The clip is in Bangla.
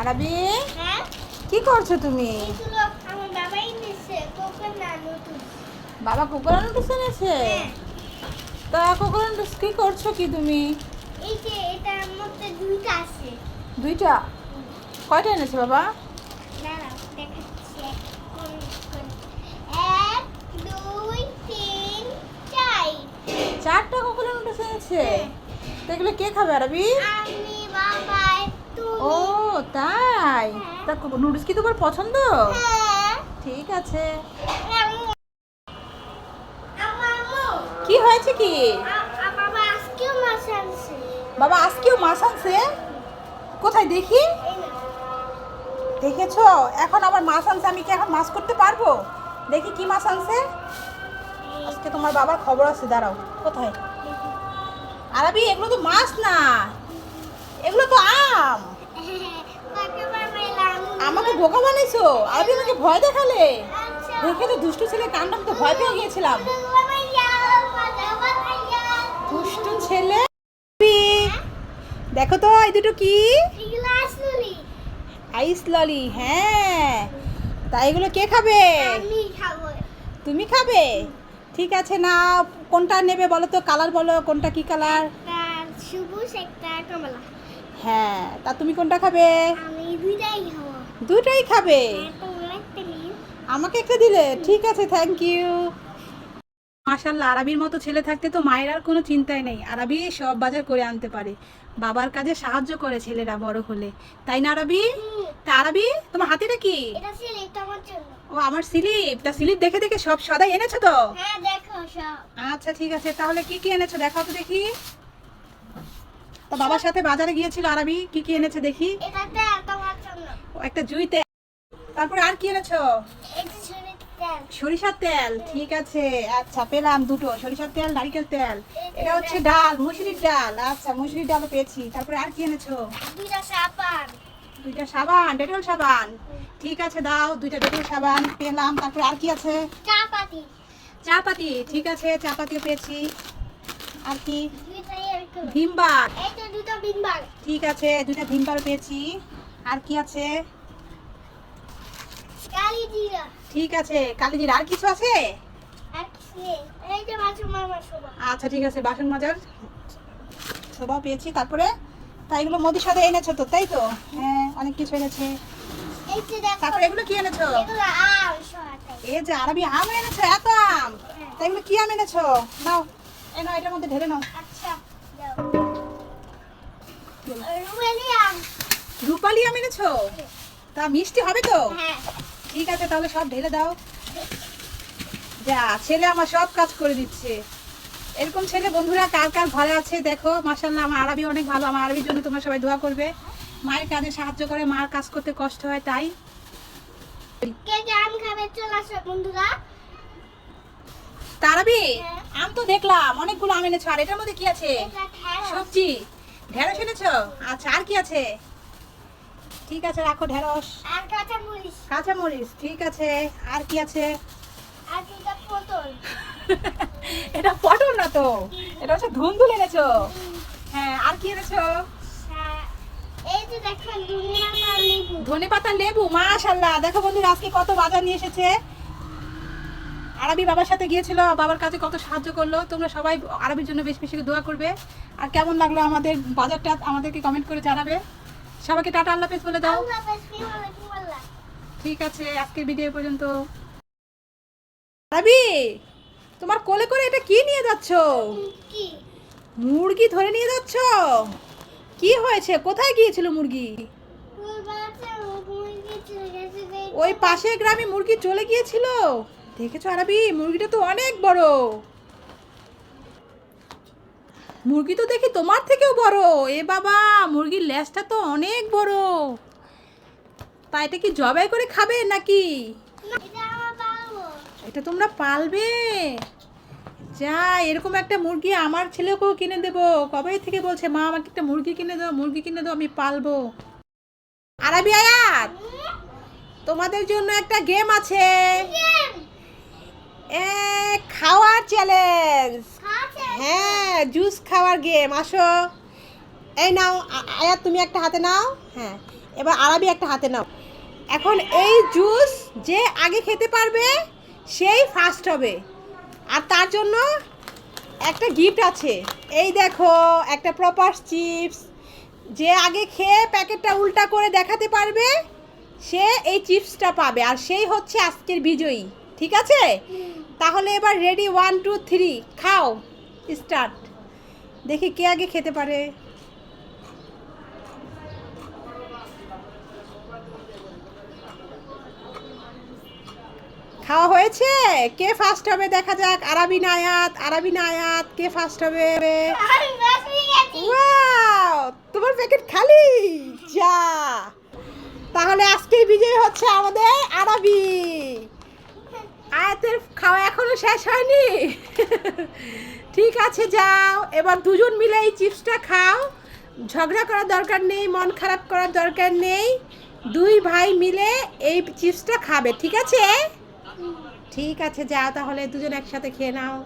আরবি? হ্যাঁ? কি করছ তুমি? বাবা কুকুর নুডলস এনেছে? হ্যাঁ। তা কুকুর নুডলস কি করছ কি তুমি? এই যে এটার মধ্যে দুইটা আছে। দুইটা? কয়টা এনেছে বাবা? চারটা কুকুর নুডলস এনেছে? তো এগুলো কে খাবে আরবি? আমি ও তাই। তা নুডলস কি তোমার পছন্দ? হ্যাঁ। ঠিক আছে। কি হয়েছে কি? বাবা আজকেও মাছ আনছে। কোথায় দেখি? দেখেছ? এখন আবার মাছ আনছে আমি কি এখন মাছ করতে পারব? দেখি কি মাছ আনছে। আজকে তোমার বাবার খবর আছে দাঁড়াও। কোথায়? আরবি এগুলো তো মাছ না এগুলো তো আম কাকে বাবা এলাম আমাকে বোকা বানাইছো? আরবি আমাকে ভয় দেখালে? দেখে তো দুষ্টু ছেলে কান্ড আমি তো ভয় পেয়ে গিয়েছিলাম। দুষ্টু ছেলে? দেখো তো এই দুটো কি? আইস ললি হ্যাঁ। তা এগুলো কে খাবে? তুমি খাবে? ঠিক আছে না কোনটা নেবে বলো তো কালার বলো কোনটা কি কালার? সবুজ একটা কমলা। হ্যাঁ তা তুমি কোনটা খাবে? আমি দুইটাই খাব। দুটোই খাবে। আমাকে একটা দিলে। ঠিক আছে থ্যাংক ইউ মাশাল্লাহ আরবির মতো ছেলে থাকতে তো মায়ের আর কোনো চিন্তাই নেই। আরবি সব বাজার করে আনতে পারে। বাবার কাজে সাহায্য করে ছেলেরা বড় হলে। তাই না আরবি? তা আরবি তোমার হাতিটা কি? ও আমার স্লিপ তা স্লিপ দেখে দেখে সব সদাই এনেছো তো? হ্যাঁ দেখো সব। আচ্ছা ঠিক আছে। তাহলে কি কি এনেছো? দেখাও তো দেখি। তো বাবার সাথে বাজারে গিয়েছিল আরবি। কি কি এনেছে দেখি। এটাতে একটা জুইতে তারপরে আর কি এনেছো? সরিষার তেল ঠিক আছে। আচ্ছা পেলাম দুটো সরিষার তেল নারিকেল তেল। এটা হচ্ছে ডাল মুসুরির ডাল। আচ্ছা মুসুরির ডালও পেয়েছি। তারপরে আর কি এনেছো? দুইটা সাবান দুইটা সাবান ডেটল সাবান। ঠিক আছে দাও দুইটা ডেটল সাবান পেলাম। তারপরে আর কি আছে? চা পাতি চা পাতি ঠিক আছে চা পাতিও পেয়েছি। আর কি? দুইটাই এরকম এই তো দুটো বিনবার ঠিক আছে দুইটা ভিমবার পেয়েছি। আর কি আছে? ঠিক আছে কালিজির আর কিছু আছে? আচ্ছা ঠিক আছে বাসন মাজার সবাও পেয়েছি। তারপরে তাই এগুলো মোদির সাথে এনেছো তো তাই তো? হ্যাঁ অনেক কিছু এনেছে। তারপরে এগুলো কি এনেছো? আম এই যে আরবি আম এনেছো এত আম? তাই এগুলো কি আম এনেছো? নাও এই নাও এটার মধ্যে ঢেলে নাও। আচ্ছা দাও। রুবেলি আম। রূপালি আম এনেছো তা মিষ্টি হবে তো? হ্যাঁ। ঠিক আছে তাহলে সব ঢেলে দাও। যা ছেলে আমার সব কাজ করে দিচ্ছে। এরকম ছেলে বন্ধুরা কার কার ঘরে আছে দেখো। মাসাল্লাহ আমার আরবি অনেক ভালো। আমার আরবির জন্য তোমরা সবাই দোয়া করবে। মায়ের কাজে সাহায্য করে মার কাজ করতে কষ্ট হয় তাই। বন্ধুরা। তারাবি হ্যাঁ। আম তো দেখলাম অনেকগুলো আম এনেছো। আর এটার মধ্যে কি আছে? সবজি। ঢেঁড়স এনেছো? আচ্ছা আর কি আছে? ঠিক আছে রাখো ঢেঁড়স। আর কাঁচা মরিচ কাঁচামরিচ ঠিক আছে। আর কি আছে? আর পটল। এটা পটল না তো? এটা হচ্ছে ধুন্দুল এনেছো? হ্যাঁ আর কি এনেছো? হ্যাঁ, ধনে পাতা লেবু মাশাল্লাহ দেখো বন্ধুরা আজকে কত বাজার নিয়ে এসেছে। আরবি বাবার সাথে গিয়েছিল বাবার কাছে কত সাহায্য করল। তোমরা সবাই আরবির জন্য বেশি বেশি দোয়া করবে। আর কেমন লাগল আমাদের বাজারটা আমাদেরকে কমেন্ট করে জানাবে। সবাইকে টাটা আল্লাহ হাফেজ বলে দাও। আল্লাহ হাফেজ কি বলে কি বললা ঠিক আছে আজকের ভিডিও পর্যন্ত। আরবি তোমার কোলে করে এটা কি নিয়ে যাচ্ছো? কি মুরগি ধরে নিয়ে যাচ্ছ? কি হয়েছে? কোথায় গিয়েছিল মুরগি? ওই বাচ্চা মুরগি চলে গেছে যে- ওই পাশের গ্রামে মুরগি চলে গিয়েছিল? দেখেছ আরবি? মুরগিটা তো অনেক বড়। মুরগি তো দেখি তোমার থেকেও বড়। এ বাবা মুরগির লেজটা তো অনেক বড়। তা এটা কি জবাই করে খাবে নাকি? এটা তোমরা পালবে? যা এরকম একটা মুরগি আমার ছেলেকেও কিনে দেবো। কবে থেকে বলছে মা আমাকে একটা মুরগি কিনে দাও মুরগি কিনে দাও আমি পালবো। আরবি আয়াত তোমাদের জন্য একটা গেম আছে। এ খাওয়ার চ্যালেঞ্জ হ্যাঁ জুস খাওয়ার গেম আসো। এই নাও আ- আয়াত তুমি একটা হাতে নাও। হ্যাঁ এবার আরবি একটা হাতে নাও। এখন এই জুস যে আগে খেতে পারবে সেই ফার্স্ট হবে। আর তার জন্য একটা গিফট আছে। এই দেখো একটা প্রপার চিপস যে আগে খেয়ে প্যাকেটটা উল্টা করে দেখাতে পারবে সে এই চিপসটা পাবে। আর সেই হচ্ছে আজকের বিজয়ী। ঠিক আছে? তাহলে এবার রেডি ওয়ান টু থ্রি খাও। স্টার্ট। দেখি কে আগে খেতে পারে। খাওয়া হয়েছে? কে ফার্স্ট হবে? দেখা যাক। আরাবি নায়াত আরাবি নায়াত, কে ফার্স্ট হবে? তোমার প্যাকেট খালি? যা! তাহলে আজকের বিজয় হচ্ছে আমাদের আরবি। আয়াতের খাওয়া এখনও শেষ হয়নি? ঠিক আছে, যাও। এবার দুজন মিলে এই চিপসটা খাও। ঝগড়া করার দরকার নেই, মন খারাপ করার দরকার নেই। দুই ভাই মিলে এই চিপসটা খাবে, ঠিক আছে? ঠিক আছে, যাও তাহলে দুজন একসাথে খেয়ে নাও।